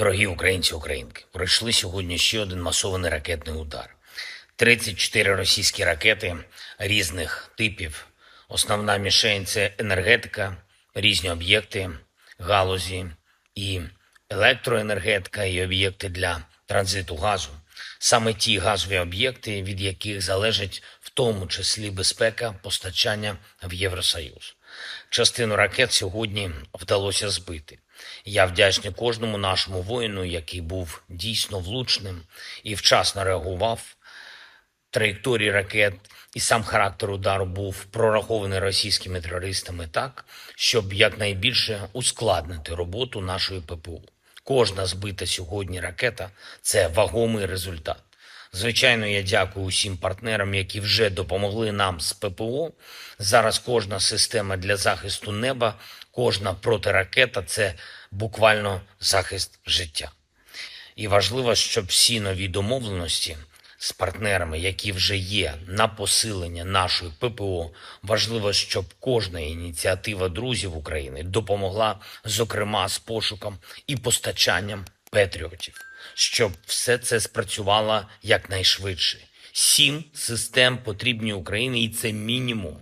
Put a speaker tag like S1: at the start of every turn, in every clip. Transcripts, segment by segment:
S1: Дорогі українці, українки, пройшли сьогодні ще один масований ракетний удар. 34 російські ракети різних типів. Основна мішень це енергетика, різні об'єкти, галузі і електроенергетика, і об'єкти для транзиту газу. Саме ті газові об'єкти, від яких залежить в тому числі безпека постачання в Євросоюз. Частину ракет сьогодні вдалося збити. Я вдячний кожному нашому воїну, який був дійсно влучним і вчасно реагував. Траєкторії ракет і сам характер удару був прорахований російськими терористами так, щоб якнайбільше ускладнити роботу нашої ППУ. Кожна збита сьогодні ракета це вагомий результат. Звичайно, я дякую усім партнерам, які вже допомогли нам з ППО. Зараз кожна система для захисту неба, кожна протиракета це буквально захист життя. І важливо, щоб всі нові домовленості з партнерами, які вже є на посилення нашої ППО, важливо, щоб кожна ініціатива друзів України допомогла, зокрема, з пошуком і постачанням патріотів, щоб все це спрацювало якнайшвидше. Сім систем потрібні Україні, і це мінімум.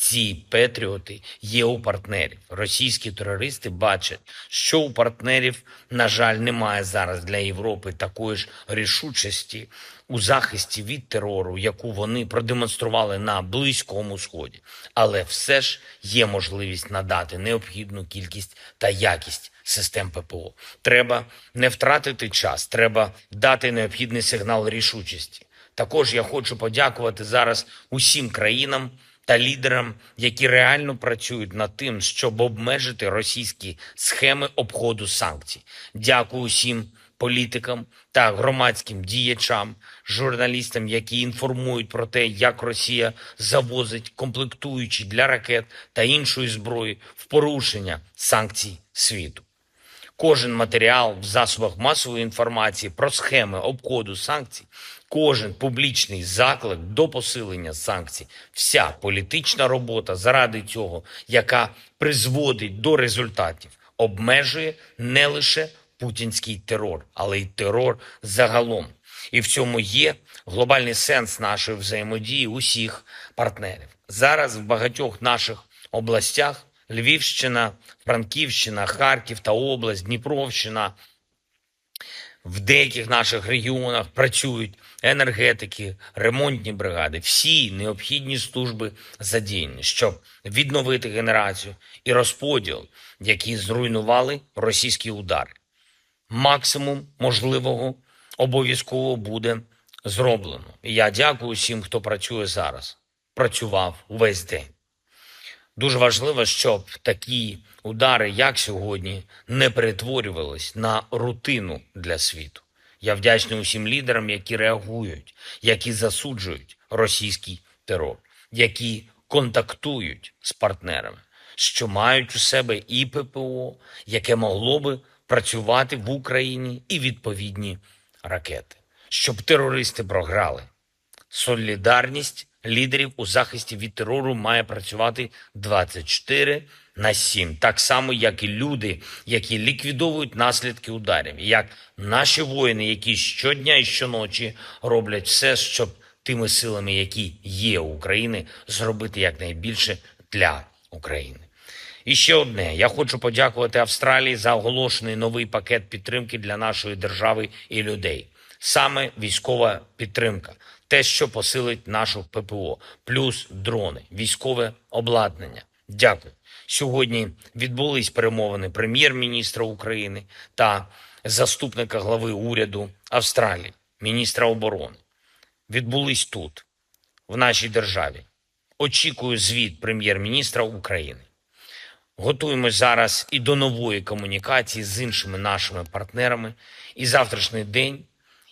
S1: Ці патріоти є у партнерів. Російські терористи бачать, що у партнерів, на жаль, немає зараз для Європи такої ж рішучості у захисті від терору, яку вони продемонстрували на Близькому Сході. Але все ж є можливість надати необхідну кількість та якість систем ППО. Треба не втратити час, треба дати необхідний сигнал рішучості. Також я хочу подякувати зараз усім країнам та лідерам, які реально працюють над тим, щоб обмежити російські схеми обходу санкцій. Дякую усім політикам та громадським діячам, журналістам, які інформують про те, як Росія завозить комплектуючі для ракет та іншої зброї в порушення санкцій світу. Кожен матеріал в засобах масової інформації про схеми обходу санкцій, кожен публічний заклик до посилення санкцій, вся політична робота заради цього, яка призводить до результатів, обмежує не лише путінський терор, але й терор загалом. І в цьому є глобальний сенс нашої взаємодії усіх партнерів. Зараз в багатьох наших областях Львівщина, Франківщина, Харків та область, Дніпровщина. В деяких наших регіонах працюють енергетики, ремонтні бригади, всі необхідні служби задіяні, щоб відновити генерацію і розподіл, які зруйнували російські удари. Максимум можливого обов'язково буде зроблено. І я дякую всім, хто працює зараз. Працював увесь день. Дуже важливо, щоб такі удари, як сьогодні, не перетворювались на рутину для світу. Я вдячний усім лідерам, які реагують, які засуджують російський терор, які контактують з партнерами, що мають у себе і ППО, яке могло би працювати в Україні, і відповідні ракети, щоб терористи програли. Солідарність лідерів у захисті від терору має працювати 24 на 7. Так само, як і люди, які ліквідовують наслідки ударів, як наші воїни, які щодня і щоночі роблять все, щоб тими силами, які є у України, зробити якнайбільше для України. І ще одне: я хочу подякувати Австралії за оголошений новий пакет підтримки для нашої держави і людей. Саме військова підтримка, те, що посилить нашу ППО, плюс дрони, військове обладнання. Дякую. Сьогодні відбулись перемовини прем'єр-міністра України та заступника глави уряду Австралії, міністра оборони. Відбулись тут, в нашій державі. Очікую звіт прем'єр-міністра України. Готуємось зараз і до нової комунікації з іншими нашими партнерами. І завтрашній день,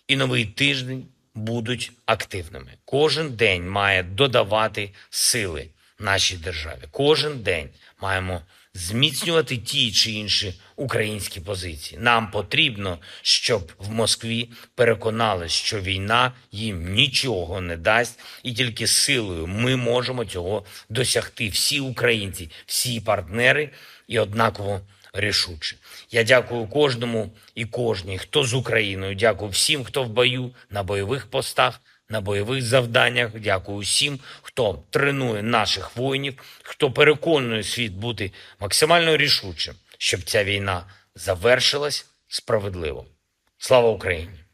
S1: і новий тиждень будуть активними. Кожен день має додавати сили нашій державі. Кожен день маємо зміцнювати ті чи інші українські позиції. Нам потрібно, щоб в Москві переконали, що війна їм нічого не дасть, і тільки силою ми можемо цього досягти. Всі українці, всі партнери і однаково рішуче. Я дякую кожному і кожній, хто з Україною. Дякую всім, хто в бою на бойових постах, на бойових завданнях. Дякую всім, хто тренує наших воїнів, хто переконує світ бути максимально рішучим, щоб ця війна завершилась справедливо. Слава Україні!